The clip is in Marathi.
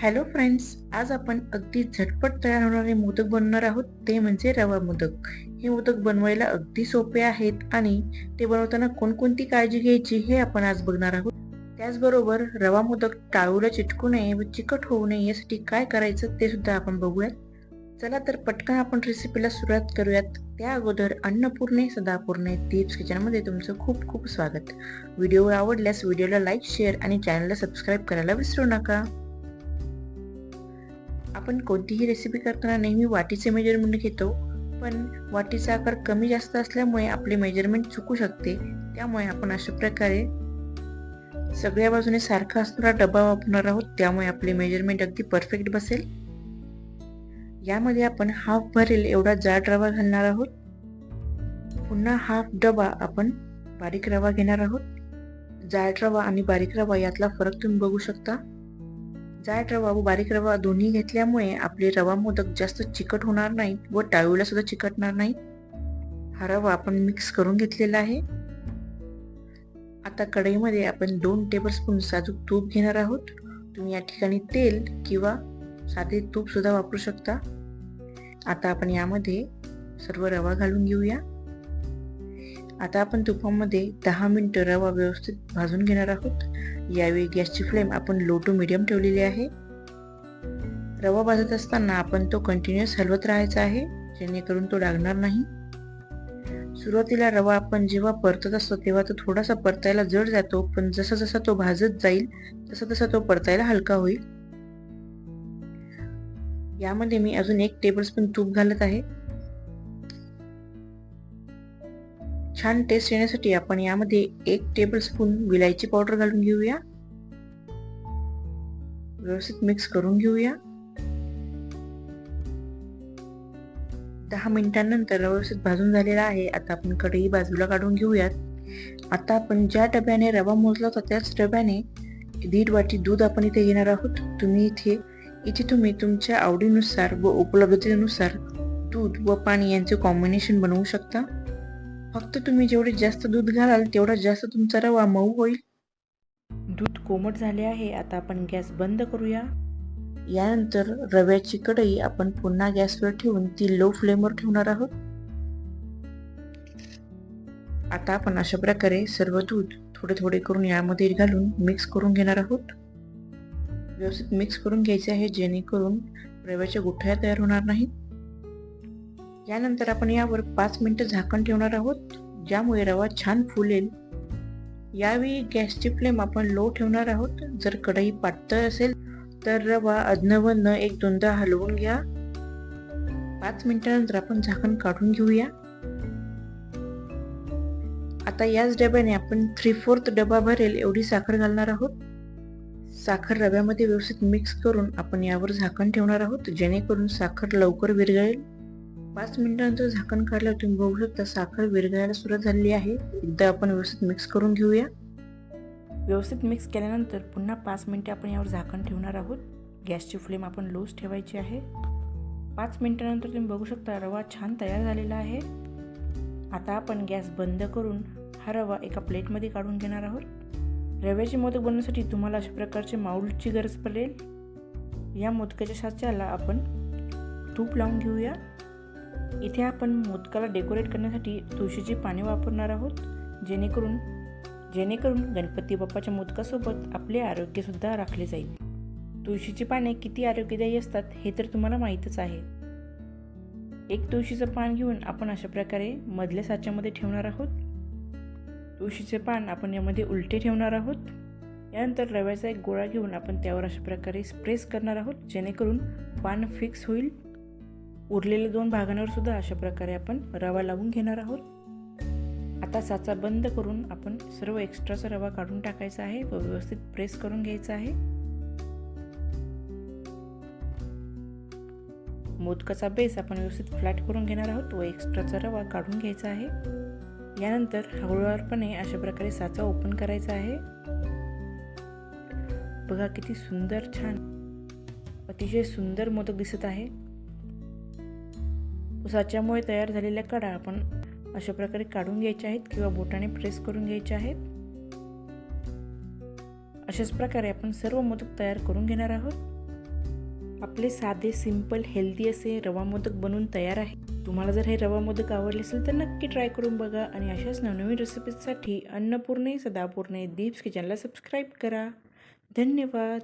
हॅलो फ्रेंड्स आज आपण अगदी झटपट तयार होणारे मोदक बनवणार आहोत. ते म्हणजे रवा मोदक. हे मोदक बनवायला अगदी सोपे आहेत आणि ते बनवताना कोणकोणती काळजी घ्यायची हे आपण आज बघणार आहोत. त्याचबरोबर रवा मोदक टाळूला चिटकू नये व चिकट होऊ नये यासाठी काय करायचं ते सुद्धा आपण बघूयात. चला तर पटकन आपण रेसिपीला सुरुवात करूयात. त्या अगोदर अन्नपूर्णे सदापूर्णे टिप्स किचनमध्ये तुमचं खूप खूप स्वागत. व्हिडिओ आवडल्यास व्हिडिओला लाईक शेअर आणि चॅनलला सबस्क्राईब करायला विसरू नका. आपण कोणतीही रेसिपी करताना नेहमी वाटीचे मेजरमेंट घेतो पण वाटीचा आकार कमी जास्त असल्यामुळे आपले मेजरमेंट चुकू शकते. त्यामुळे आपण अशा प्रकारे सगळ्या बाजूने सारखा असणारा डबा वापरणार आहोत. त्यामुळे आपले मेजरमेंट अगदी परफेक्ट बसेल. यामध्ये आपण हाफ भरेल एवढा जाड रवा घालणार आहोत. पुन्हा हाफ डबा आपण बारीक रवा घेणार आहोत. जाड रवा आणि बारीक रवा यातला फरक तुम्ही बघू शकता. जाड रवा व बारीक रवा दोन्ही घेतल्यामुळे आपले रवा मोदक जास्त चिकट होणार नाहीत व टाळूला सुद्धा चिकटणार नाहीत. हा रवा आपण मिक्स करून घेतलेला आहे. आता कढईमध्ये आपण दोन टेबलस्पून साजूक तूप घेणार आहोत. तुम्ही या ठिकाणी तेल किंवा साधे तूप सुद्धा वापरू शकता. आता आपण यामध्ये सर्व रवा घालून घेऊया. आता आपण तुपामध्ये दहा मिनटं रवा व्यवस्थित भाजून घेणार आहोत. यावेळी गॅसची फ्लेम आपण लो टू मिडियम ठेवलेली आहे. रवा भाजत असताना आपण तो कंटिन्युअस हलवत राहायचा आहे जेणेकरून तो लागणार नाही. सुरुवातीला रवा आपण जेव्हा परतत असतो तेव्हा तो थोडासा परतायला जड जातो पण जसा जसा तो भाजत जाईल तसा तसा तो परतायला हलका होईल. यामध्ये मी अजून एक टेबलस्पून तूप घालत आहे. छान टेस्ट येण्यासाठी आपण यामध्ये एक टेबलस्पून विलायची पावडर घालून घेऊया. व्यवस्थित मिक्स करून घेऊया. दहा मिनिटांनंतर व्यवस्थित भाजून झालेला आहे. आता आपण कढई बाजूला काढून घेऊयात. आता आपण ज्या डब्याने रवा मोजला होता त्याच डब्याने दीड वाटी दूध आपण इथे घेणार आहोत. तुम्ही इथे इथे तुम्ही तुमच्या आवडीनुसार व उपलब्धतेनुसार दूध व पाणी यांचे कॉम्बिनेशन बनवू शकता. फक्त तुम्ही जेवढे जास्त दूध घालाल तेवढा जास्त तुमचा रवा मऊ होईल. दूध कोमट झाले आहे आता आपण गॅस बंद करूया. यानंतर रव्याची कढई आपण पुन्हा गॅसवर ठेवून ती लो फ्लेमवर ठेवणार आहोत. आता आपण अशा प्रकारे सर्व दूध थोडे थोडे करून यामध्ये घालून मिक्स करून घेणार आहोत. व्यवस्थित मिक्स करून घ्यायचे आहे जेणेकरून रव्याच्या गुठळ्या तयार होणार नाहीत. यानंतर आपण यावर पाच मिनटं झाकण ठेवणार आहोत. ज्यामुळे रवा छान फुलेल. यावेळी गॅसची फ्लेम आपण लो ठेवणार आहोत. जर कढई पातळ असेल तर रवा अधनवन्न एक दोनदा हलवून घ्या. पाच मिनिटानंतर आपण झाकण काढून घेऊया. आता याच डब्याने आपण थ्री फोर्थ डबा भरेल एवढी साखर घालणार आहोत. साखर रव्यामध्ये व्यवस्थित मिक्स करून आपण यावर झाकण ठेवणार आहोत. जेणेकरून साखर लवकर विरघळेल. पाच मिनिटानंतर झाकण काढल्यावर तुम्ही बघू शकता साखर विरघळायला सुरुवात झालेली आहे. एकदा आपण व्यवस्थित मिक्स करून घेऊया. व्यवस्थित मिक्स केल्यानंतर पुन्हा पाच मिनिटे आपण यावर झाकण ठेवणार आहोत. गॅसची फ्लेम आपण लोच ठेवायची आहे. पाच मिनिटानंतर तुम्ही बघू शकता रवा छान तयार झालेला आहे. आता आपण गॅस बंद करून हा रवा एका प्लेटमध्ये काढून घेणार आहोत. रव्याचे मोदक बनवण्यासाठी तुम्हाला अशा प्रकारचे माऊलची गरज पडेल. या मोदकाच्या साच्याला आपण तूप लावून घेऊया. इथे आपण मोदकाला डेकोरेट करण्यासाठी तुळशीची पाने वापरणार आहोत. जेणेकरून जेणेकरून गणपती बाप्पाच्या मोदकासोबत आपले आरोग्यसुद्धा राखले जाईल. तुळशीची पाने किती आरोग्यदायी असतात हे तर तुम्हाला माहीतच आहे. एक तुळशीचं पान घेऊन आपण अशा प्रकारे मधल्या साच्यामध्ये ठेवणार आहोत. तुळशीचे पान आपण यामध्ये उलटे ठेवणार आहोत. यानंतर रव्याचा एक गोळा घेऊन आपण त्यावर अशा प्रकारे स्प्रेस करणार आहोत जेणेकरून पान फिक्स होईल. उरलेल्या दोन भागांवर सुद्धा अशा प्रकारे आपण रवा लावून घेणार आहोत. आता साचा बंद करून आपण सर्व एक्स्ट्राचा रवा काढून टाकायचा आहे. व व्यवस्थित प्रेस करून घ्यायचा आहे. मोदकाचा बेस आपण व्यवस्थित फ्लॅट करून घेणार आहोत. व एक्स्ट्राचा रवा काढून घ्यायचा आहे. यानंतर हळूवारपणे अशा प्रकारे साचा ओपन करायचा आहे. बघा किती सुंदर छान अतिशय सुंदर मोदक दिसत आहे. उसाच्यामुळे तयार झालेल्या कडा आपण अशा प्रकारे काढून घ्यायच्या आहेत किंवा बोटाने प्रेस करून घ्यायच्या आहेत. अशाच प्रकारे आपण सर्व मोदक तयार करून घेणार आहोत. आपले साधे सिंपल हेल्दी असे रवा मोदक बनवून तयार आहे तुम्हाला जर हे रवा मोदक आवडले असेल तर नक्की ट्राय करून बघा आणि अशाच नवनवीन रेसिपीजसाठी अन्नपूर्णे सदापूर्णे दीप्स किचनला सबस्क्राईब करा. धन्यवाद!